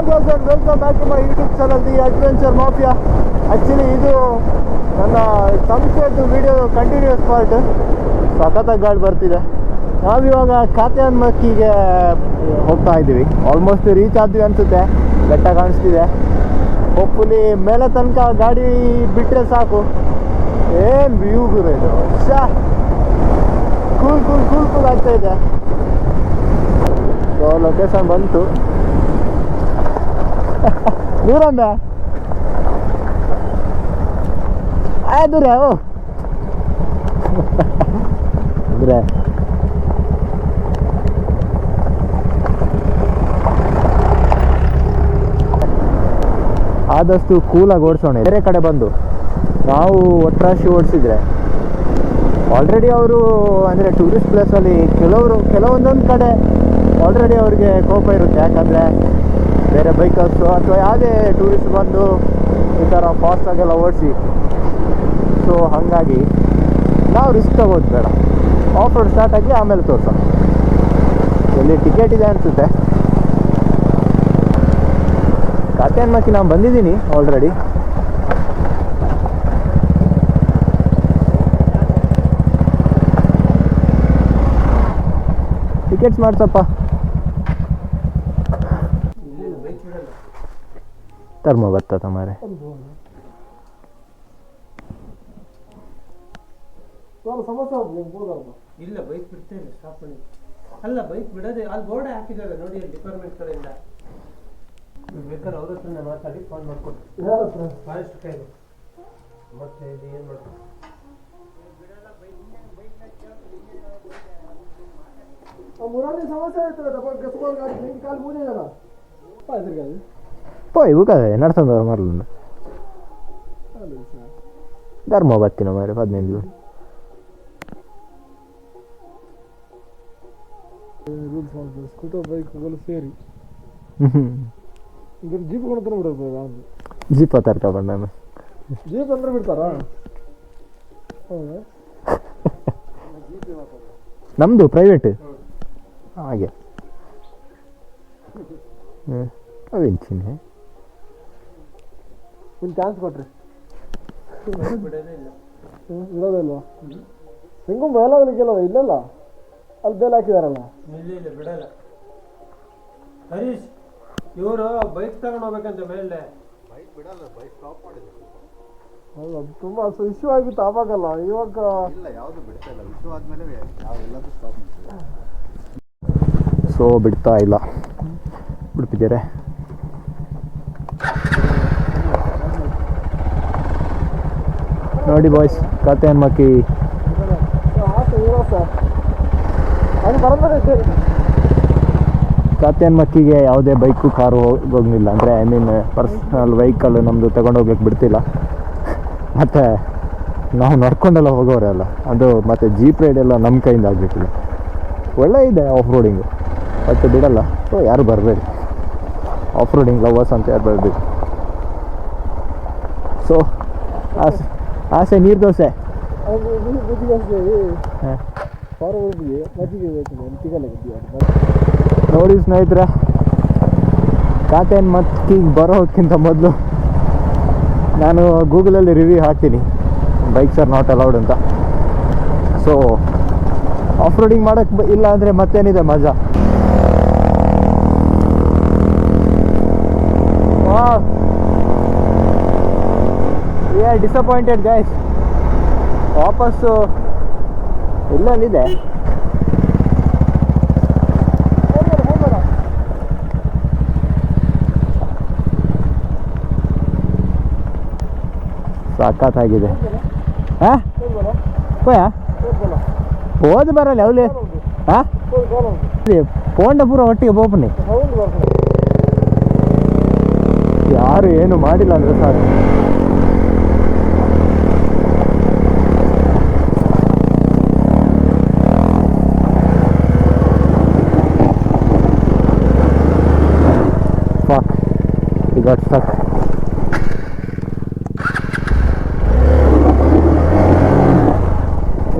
Hi guys welcome back to my YouTube channel the adventure mafia actually ಇದು ನನ್ನ ಸಂಸ್ಥೆದು video continuous part ಸಖತ್ತಾಗಿ ಗಾಡಿ ಬರ್ತಿದೆ. ನಾವಿವಾಗ ಮಕ್ಕಿಗೆ ಹೋಗ್ತಾ ಇದ್ದೀವಿ. ಆಲ್ಮೋಸ್ಟ್ ರೀಚ್ ಆದ್ವಿ ಅನಿಸುತ್ತೆ. ಬೆಟ್ಟ ಕಾಣಿಸ್ತಿದೆ. ಹೋಪ್ಫುಲಿ ಮೇಲೆ ತನಕ ಗಾಡಿ ಬಿಟ್ಟರೆ ಸಾಕು. ಏನು ವ್ಯೂ ಗುರು ಇದು? ಶಾ ಕೂಲ್ ಕೂಲ್ ಕೂಲ್ ಕೂಲ್ ಆಗ್ತಾ ಇದೆ. ಸೊ ಲೊಕೇಶನ್ ಬಂತು. ಆಯ್ ದೂರ, ಓ. ದೂರ. ಆದಷ್ಟು ಕೂಲಾಗಿ ಓಡಿಸೋಣ ಬೇರೆ ಕಡೆ ಬಂದು. ನಾವು ಒಟ್ರಾಶಿ ಓಡಿಸಿದ್ರೆ. ಆಲ್ರೆಡಿ ಅವರು, ಅಂದರೆ ಟೂರಿಸ್ಟ್ ಪ್ಲೇಸಲ್ಲಿ ಕೆಲವರು, ಕೆಲವೊಂದೊಂದು ಕಡೆ ಆಲ್ರೆಡಿ ಅವ್ರಿಗೆ ಕೋಪ ಇರುತ್ತೆ. ಯಾಕಂದರೆ ಬೇರೆ ಬೈಕರ್ಸು ಅಥವಾ ಯಾವುದೇ ಟೂರಿಸ್ಟ್ ಬಂದು ಈ ಥರ ಫಾಸ್ಟಾಗೆಲ್ಲ ಓಡಿಸಿ. ಸೊ ಹಾಗಾಗಿ ನಾವು ರಿಸ್ಕ್ ತಗೋದು ಬೇಡ ಆಫ್ ರೋಡ್ ಸ್ಟಾರ್ಟ್ ಆಗಿ ಆಮೇಲೆ ತೋರಿಸೋಣ. ಎಲ್ಲಿ ಟಿಕೆಟ್ ಇದೆ ಅನಿಸುತ್ತೆ. ಕಾತ್ಯಾನ್ಮಕ್ಕಿ ನಾನು ಬಂದಿದ್ದೀನಿ ಆಲ್ರೆಡಿ ಟಿಕೆಟ್ಸ್ ಮಾಡ್ಸಪ್ಪ. ધર્મ વધતા તમારે ಇಲ್ಲ ಬೈಕ್ ಬಿಡ್ತೇನೆ ಸ್ಟಾಪ್ ಮಾಡಿ. ಅಲ್ಲ ಬೈಕ್ ಅಲ್ಲಿ ನೋಡಿ ಅವ್ರ ಮಾತಾಡಿ ಫೋನ್ ಮತ್ತೆ ಇದು ಕಾಲ್ ಮೂನೇ ಜನ പോയി വിക്കാതെ നടത്തുന്ന മറലുണ്ട് ಧರ್ಮ ಬತ್ತಿನ ಮಾರೆ ಹದಿನೆಂಟು ಸ್ಕೂಟರ್ ಬೈಕ್ಗಳು ಸೇರಿ ಇದ್ರ ಜೀಪ್ ಕೊಡ್ತಾನೆ ಬಿಡೋದು ಜೀಪ್ ಹತ್ತಾರ ತಗೊಂಡ ಜೀಪ್ ಅಂದ್ರೆ ಬಿಡ್ತಾರಾ ನಮ್ದು ಪ್ರೈವೇಟ್ ಹಾಗೆ ಹ್ಞೂ ಅವೆಂಚಿನೇ ಒಂದು ಚಾನ್ಸ್ ಕೊಟ್ರಿ. ಬೈಕ್ ಬಿಡೋದೇ ಇಲ್ಲ ಅವನಿಗೆ ಹೆಂಗೂ ಮೇಲವನಿಗೆಲ್ಲ ಇಲ್ಲಲ್ಲ ಅಲ್ಲಿ ಬೇಲ್ ಹಾಕಿದಾರಲ್ಲ? ಇಲ್ಲ ಇಲ್ಲ ಬಿಡಲ್ಲ. ಹರೀಶ್ ಇವರು ಬೈಕ್ ತಗೊಂಡು ಹೋಗ್ಬೇಕಂತ ಮೇಲೆ ಹೌದು ಅದು ತುಂಬ ಇಶ್ಯೂ ಆಗಿತ್ತು ಆವಾಗಲ್ಲ. ಇವಾಗ ಇಲ್ಲ ಯಾವುದು ಬಿಡ್ತಾ ಇಲ್ಲ. ವಿಶ್ವ ಆದ್ಮೇಲೆ ಯಾವ ಎಲ್ಲದೂ ಸ್ಟಾಪ್ ಮಾಡ್ತೀವಿ. ಸೊ ಬಿಡ್ತಾ ಇಲ್ಲ. ಬಿಡ್ತಿದ್ದಾರೆ? ನೋಡಿ ಬಾಯ್ಸ್ ಕತೆ ಅನ್ಮಕ್ಕಿ ಕತೆ ಅನ್ಮಕ್ಕಿಗೆ ಯಾವುದೇ ಬೈಕು ಕಾರು ಹೋಗಿಲ್ಲ ಅಂದರೆ ಐ ಮೀನ್ ಪರ್ಸ್ನಲ್ ವೆಹಿಕಲ್ ನಮ್ಮದು ತಗೊಂಡೋಗ್ಲಿಕ್ಕೆ ಬಿಡ್ತಿಲ್ಲ. ಮತ್ತು, ನಾವು ನಡ್ಕೊಂಡೆಲ್ಲ ಹೋಗೋರೆ ಅಲ್ಲ. ಅದು ಮತ್ತು ಜೀಪ್ ರೈಡ್ ಎಲ್ಲ ನಮ್ಮ ಕೈಯಿಂದ ಆಗಬೇಕಿಲ್ಲ ಒಳ್ಳೆ ಇದೆ ಆಫ್ ರೋಡಿಂಗು ಬಟ್ ಬಿಡಲ್ಲ. ಸೊ ಯಾರು ಬರಬೇಡಿ. ಆಫ್ ರೋಡಿಂಗ್ ಲವರ್ಸ್ ಅಂತ ಯಾರು ಬರಬೇಡಿ. ಸೊ ಆಸೆ ನೀರು ದೋಸೆ. ನೋಡಿ ಸ್ನೇಹಿತರೆ ಕಾಟೇನ್ ಮತ್ತಿಗೆ ಬರೋಕ್ಕಿಂತ ಮೊದಲು ನಾನು ಗೂಗಲಲ್ಲಿ ರಿವ್ಯೂ ಹಾಕ್ತೀನಿ. ಬೈಕ್ಸ್ ಆರ್ ನಾಟ್ ಅಲೌಡ್ ಅಂತ. ಸೊ ಆಫ್ ರೋಡಿಂಗ್ ಮಾಡೋಕ್ಕೆ ಇಲ್ಲ ಅಂದರೆ ಮತ್ತೇನಿದೆ ಮಜಾ? ಡಿಸಪಾಯಿಂಟೆಡ್ ಗೈಸ್ ವಾಪಸ್ಸು ಇಲ್ಲೊಂದಿದೆ ಸಾಕಾಗಿದೆ ಹಾಂ? ಹೋಯಾ? ಹೋದ್ ಬರಲ್ಲ ಅವ್ಲಿ ಹಾಂ? ಪೋಂಡ ಪೂರ ಒಟ್ಟಿಗೆ ಬೋಪನಿ ಯಾರು ಏನು ಮಾಡಿಲ್ಲ ಅಂದ್ರೆ ಸರ್ We got stuck.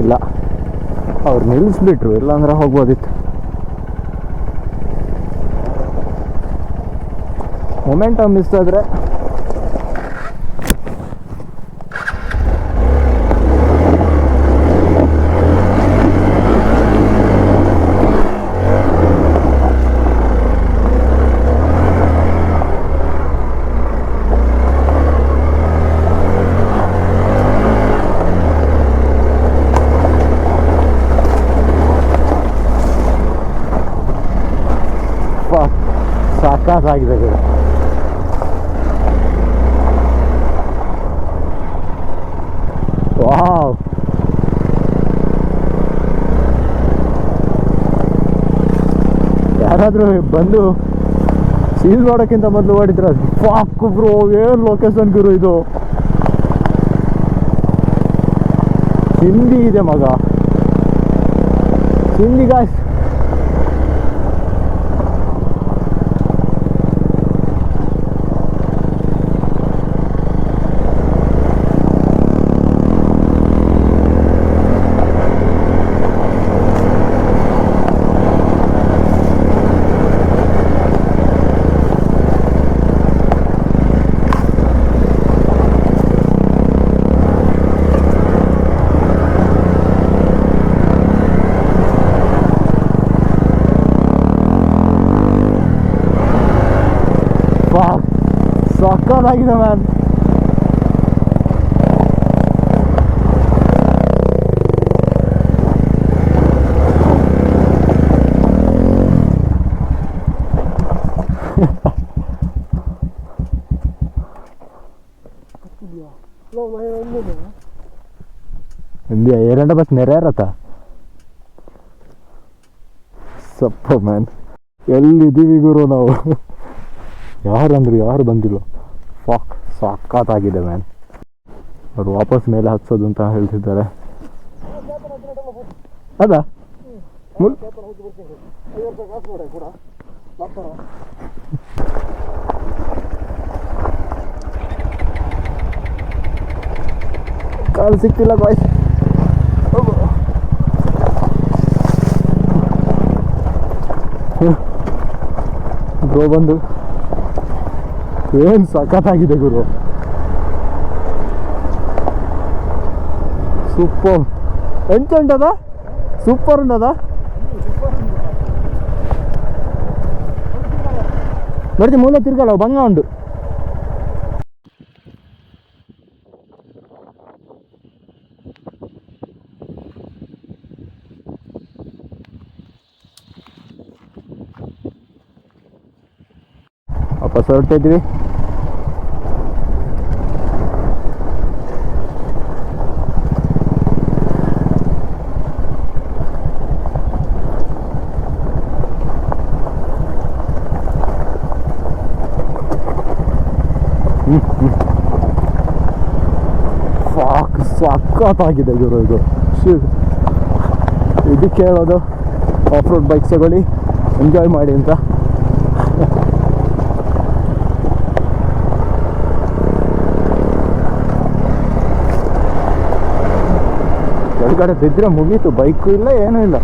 ಇಲ್ಲ ಅವ್ರು ನಿಲ್ಲಿಸ್ಬಿಟ್ರು ಇಲ್ಲಾಂದ್ರೆ ಹೋಗ್ಬೋದಿತ್ತು ಮೊಮೆಂಟಮ್ ಮಿಸ್ ಆದರೆ ಸಾಕಾಗಿದೆ ಗುರು ವಾವ್. ಯಾರಾದರೂ ಬಂದು ಸೀಲ್ ನೋಡೋಕ್ಕಿಂತ ಮೊದಲು ಓಡಿದ್ರೆ ಫಾಕ್ ಬ್ರೋ ಏನು ಲೊಕೇಶನ್ ಗುರು ಇದು? ಹಿಂದಿ ಇದೆ ಮಗ. ಹಿಂದಿ ಫಾಕ್ ಸಕ್ಕತ್ತಾಗಿದೆ ಮ್ಯಾನ್ ಹಿಂದಿ ಏರಂಡ ಬಸ್ ನೆರೆ ಇರತ್ತ? ಸಪ್ಪ ಮ್ಯಾನ್ ಎಲ್ಲಿದ್ದೀವಿ ಗುರು ನಾವು? ಯಾರಂದ್ರು ಯಾರು ಬಂದಿಲ್ಲ. ಫಾಕ್ ಸಾಕಾತಾಗಿದೆ ಮ್ಯಾನ್ ಅವ್ರು ವಾಪಸ್ ಮೇಲೆ ಹತ್ಸೋದು ಅಂತ ಹೇಳ್ತಿದ್ದಾರೆ. ಅದ? ಕಾಲು ಸಿಕ್ತಿಲ್ಲ ಬಾಯ್ಸ್ ಬ್ರೋ ಬಂದು ಏನ್ ಸಖತ್ತಾಗಿದೆ ಗುರು ಸೂಪರ್ ಎಂತ ಉಂಟದ ಸೂಪರ್ ಉಂಟದ ನೋಡಿ ಮೂಲ ತಿರ್ಗಲ್ಲ ಬಂಗ ಉಂಟು ವಾಪಸ್ ಸಾಕ್ ಸಖತ್ತಾಗಿದೆ ಗುರು ಇದು. ಇದಕ್ಕೆ ಹೇಳೋದು ಆಫ್ ರೋಡ್ ಬೈಕ್ ತಗೊಳ್ಳಿ. ಎಂಜಾಯ್ ಮಾಡಿ ಅಂತ. ಕೆಳಗಡೆ ಬಿದ್ದರೆ ಮುಗೀತು ಬೈಕು ಇಲ್ಲ, ಏನೂ ಇಲ್ಲ.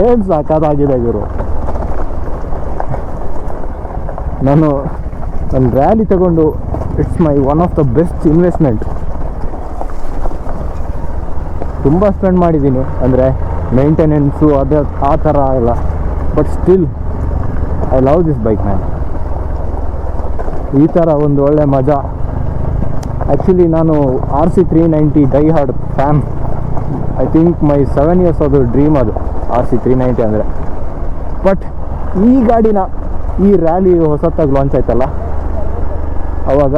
ಏನು ಸಾಕಾದಾಗಿದೆ ಗುರು. ನಾನು ನನ್ನ ರ್ಯಾಲಿ ತಗೊಂಡು it's my one of the best investment ತುಂಬ ಸ್ಪೆಂಡ್ ಮಾಡಿದ್ದೀನಿ. ಅಂದರೆ ಮೇಂಟೆನೆನ್ಸು ಅದು, ಆ ಥರ ಎಲ್ಲ. But still I love this bike man ಈ ಥರ ಒಂದು ಒಳ್ಳೆ ಮಜಾ. ಆ್ಯಕ್ಚುಲಿ ನಾನು R C three ninety die hard fam I think my seven years ಅದು ಡ್ರೀಮ್ ಅದು ಆರ್ ಸಿ ತ್ರೀ ನೈಂಟಿ ಅಂದರೆ. ಬಟ್ ಈ ಗಾಡಿನ, ಈ ರ್ಯಾಲಿ ಹೊಸತಾಗಿ ಲಾಂಚ್ ಆಯ್ತಲ್ಲ? ಅವಾಗ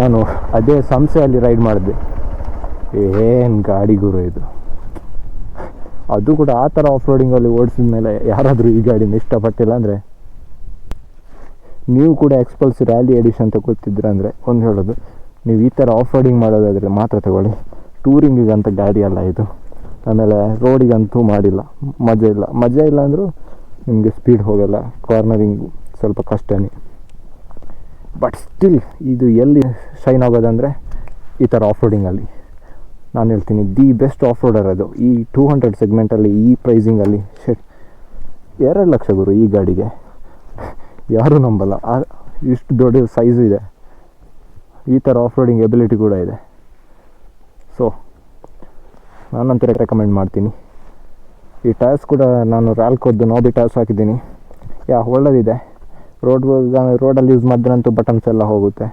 ನಾನು ಅದೇ ಸಂಸ್ಥೆಯಲ್ಲಿ ರೈಡ್ ಮಾಡಿದೆ ಏನು ಗಾಡಿ ಗುರು ಇದು. ಅದು ಕೂಡ ಆ ಥರ ಆಫ್ ರೋಡಿಂಗಲ್ಲಿ ಓಡಿಸಿದ ಮೇಲೆ ಯಾರಾದರೂ ಈ ಗಾಡಿನ ಇಷ್ಟಪಟ್ಟಿಲ್ಲ ಅಂದರೆ ನೀವು ಕೂಡ ಎಕ್ಸ್ಪಲ್ಸ್ ರ್ಯಾಲಿ ಎಡಿಷನ್ ತಗೊಳ್ತಿದ್ರ ಅಂದರೆ ಒಂದು ಹೇಳೋದು. ನೀವು ಈ ಥರ ಆಫ್ ರೋಡಿಂಗ್ ಮಾಡೋದಾದರೆ ಮಾತ್ರ ತಗೊಳ್ಳಿ. ಟೂರಿಂಗಿಗಂತ ಗಾಡಿ ಅಲ್ಲ ಇದು. ಆಮೇಲೆ ರೋಡಿಗಂತೂ ಮಾಡಿಲ್ಲ. ಮಜಾ ಇಲ್ಲ. ಮಜಾ ಇಲ್ಲ ಅಂದರೂ ನಿಮಗೆ ಸ್ಪೀಡ್ ಹೋಗಲ್ಲ. ಕಾರ್ನರಿಂಗ್ ಸ್ವಲ್ಪ ಕಷ್ಟನೇ. ಬಟ್ ಸ್ಟಿಲ್ ಇದು ಎಲ್ಲಿ ಶೈನ್ ಆಗೋದಂದರೆ ಈ ಥರ ಆಫ್ ರೋಡಿಂಗಲ್ಲಿ ನಾನು ಹೇಳ್ತೀನಿ ದಿ ಬೆಸ್ಟ್ ಆಫ್ ರೋಡರ್ ಅದು. ಈ ಟೂ ಹಂಡ್ರೆಡ್ ಸೆಗ್ಮೆಂಟಲ್ಲಿ ಈ ಪ್ರೈಸಿಂಗಲ್ಲಿ ಶೆಟ್ ಎರಡು ಲಕ್ಷ ಗುರು ಈ ಗಾಡಿಗೆ. ಯಾರೂ ನಂಬಲ್ಲ. ಇಷ್ಟು ದೊಡ್ಡ ಸೈಜು ಇದೆ. ಈ ಥರ ಆಫ್ ರೋಡಿಂಗ್ ಎಬಿಲಿಟಿ ಕೂಡ ಇದೆ. ಸೊ ನಾನಂತರ ರೆಕಮೆಂಡ್ ಮಾಡ್ತೀನಿ. ಈ ಟೈರ್ಸ್ ಕೂಡ ನಾನು ರ್ಯಾಲ್ಕೋದ್ದು ನೋಬಿ ಟೈರ್ಸ್ ಹಾಕಿದ್ದೀನಿ. ಯಾ, ಒಳ್ಳೆದಿದೆ. ರೋಡ್ ರೋಡಲ್ಲಿ ಯೂಸ್ ಮಾಡಿದ್ರಂತೂ ಬಟನ್ಸ್ ಎಲ್ಲ ಹೋಗುತ್ತೆ.